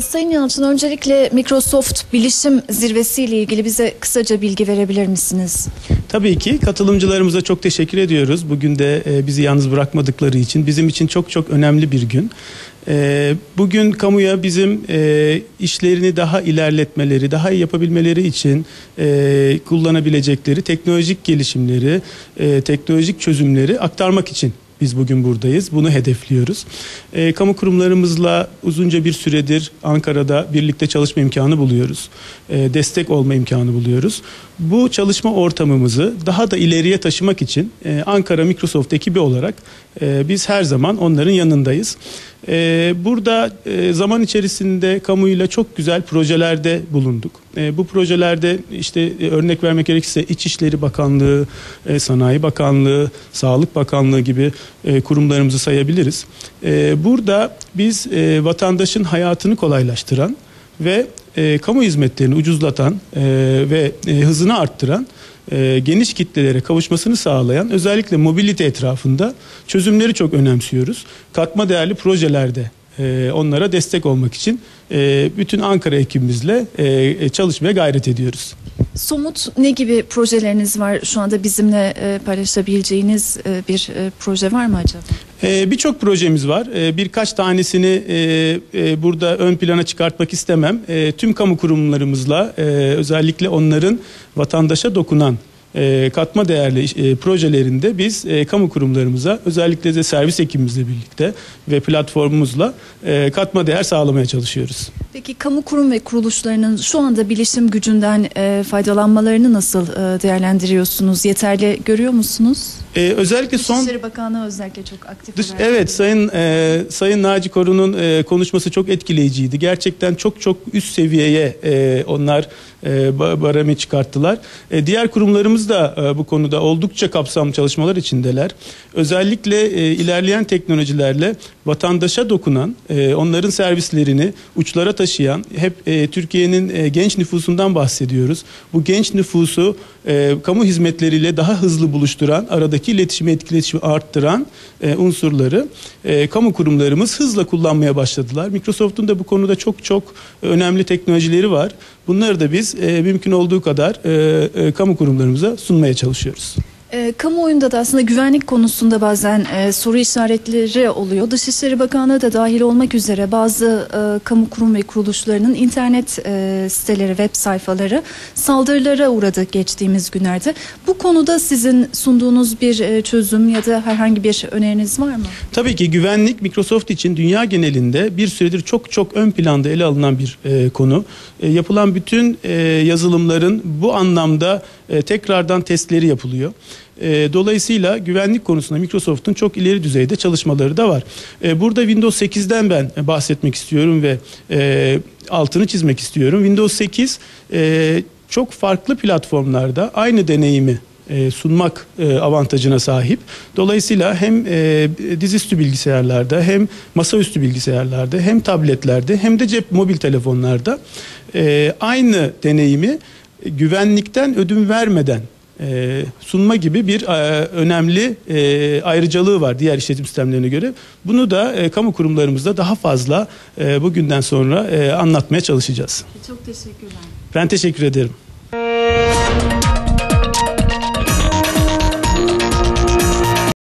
Sayın Yalçın öncelikle Microsoft bilişim zirvesi ile ilgili bize kısaca bilgi verebilir misiniz? Tabii ki katılımcılarımıza çok teşekkür ediyoruz. Bugün de e, bizi yalnız bırakmadıkları için bizim için çok çok önemli bir gün. E, bugün kamuya bizim e, işlerini daha ilerletmeleri, daha iyi yapabilmeleri için kullanabilecekleri teknolojik gelişimleri, teknolojik çözümleri aktarmak için biz bugün buradayız. Bunu hedefliyoruz. E, kamu kurumlarımızla uzunca bir süredir Ankara'da birlikte çalışma imkanı buluyoruz. E, destek olma imkanı buluyoruz. Bu çalışma ortamımızı daha da ileriye taşımak için e, Ankara Microsoft ekibi olarak e, biz her zaman onların yanındayız. E, burada e, zaman içerisinde kamuyla çok güzel projelerde bulunduk. E, bu projelerde işte e, örnek vermek gerekirse İçişleri Bakanlığı, e, Sanayi Bakanlığı, Sağlık Bakanlığı gibi e, kurumlarımızı sayabiliriz. E, burada biz e, vatandaşın hayatını kolaylaştıran ve e, kamu hizmetlerini ucuzlatan e, ve e, hızını arttıran e, geniş kitlelere kavuşmasını sağlayan özellikle mobilite etrafında çözümleri çok önemsiyoruz. Katma değerli projelerde e, onlara destek olmak için e, bütün Ankara ekibimizle e, çalışmaya gayret ediyoruz. Somut ne gibi projeleriniz var şu anda bizimle e, paylaşabileceğiniz e, bir e, proje var mı acaba? Ee, Birçok projemiz var. Ee, birkaç tanesini e, e, burada ön plana çıkartmak istemem. E, tüm kamu kurumlarımızla e, özellikle onların vatandaşa dokunan e, katma değerli e, projelerinde biz e, kamu kurumlarımıza özellikle de servis ekibimizle birlikte ve platformumuzla e, katma değer sağlamaya çalışıyoruz. Peki kamu kurum ve kuruluşlarının şu anda bilişim gücünden e, faydalanmalarını nasıl e, değerlendiriyorsunuz? Yeterli görüyor musunuz? E, özellikle son Dışişleri Bakanlığı özellikle çok aktif. Dış, evet Sayın e, Sayın Naci Koru'nun e, konuşması çok etkileyiciydi. Gerçekten çok çok üst seviyeye e, onlar e, ba- baremi çıkarttılar. E, diğer kurumlarımız da e, bu konuda oldukça kapsamlı çalışmalar içindeler. Özellikle e, ilerleyen teknolojilerle vatandaşa dokunan, e, onların servislerini uçlara taşıyan, hep e, Türkiye'nin e, genç nüfusundan bahsediyoruz. Bu genç nüfusu kamu hizmetleriyle daha hızlı buluşturan, aradaki iletişimi, etkileşimi arttıran unsurları kamu kurumlarımız hızla kullanmaya başladılar. Microsoft'un da bu konuda çok çok önemli teknolojileri var. Bunları da biz mümkün olduğu kadar kamu kurumlarımıza sunmaya çalışıyoruz. E, kamuoyunda da aslında güvenlik konusunda bazen e, soru işaretleri oluyor. Dışişleri Bakanlığı da dahil olmak üzere bazı e, kamu kurum ve kuruluşlarının internet e, siteleri, web sayfaları saldırılara uğradı geçtiğimiz günlerde. Bu konuda sizin sunduğunuz bir e, çözüm ya da herhangi bir öneriniz var mı? Tabii ki güvenlik Microsoft için dünya genelinde bir süredir çok çok ön planda ele alınan bir e, konu. E, yapılan bütün e, yazılımların bu anlamda e, tekrardan testleri yapılıyor. E, dolayısıyla güvenlik konusunda Microsoft'un çok ileri düzeyde çalışmaları da var. E, burada Windows 8'den ben bahsetmek istiyorum ve altını çizmek istiyorum. Windows 8 e, çok farklı platformlarda aynı deneyimi sunmak avantajına sahip. Dolayısıyla hem dizüstü bilgisayarlarda hem masaüstü bilgisayarlarda hem tabletlerde hem de cep mobil telefonlarda aynı deneyimi güvenlikten ödün vermeden e, sunma gibi bir e, önemli e, ayrıcalığı var diğer işletim sistemlerine göre. Bunu da kamu kurumlarımızda daha fazla bugünden sonra anlatmaya çalışacağız. Çok teşekkürler. Ben teşekkür ederim.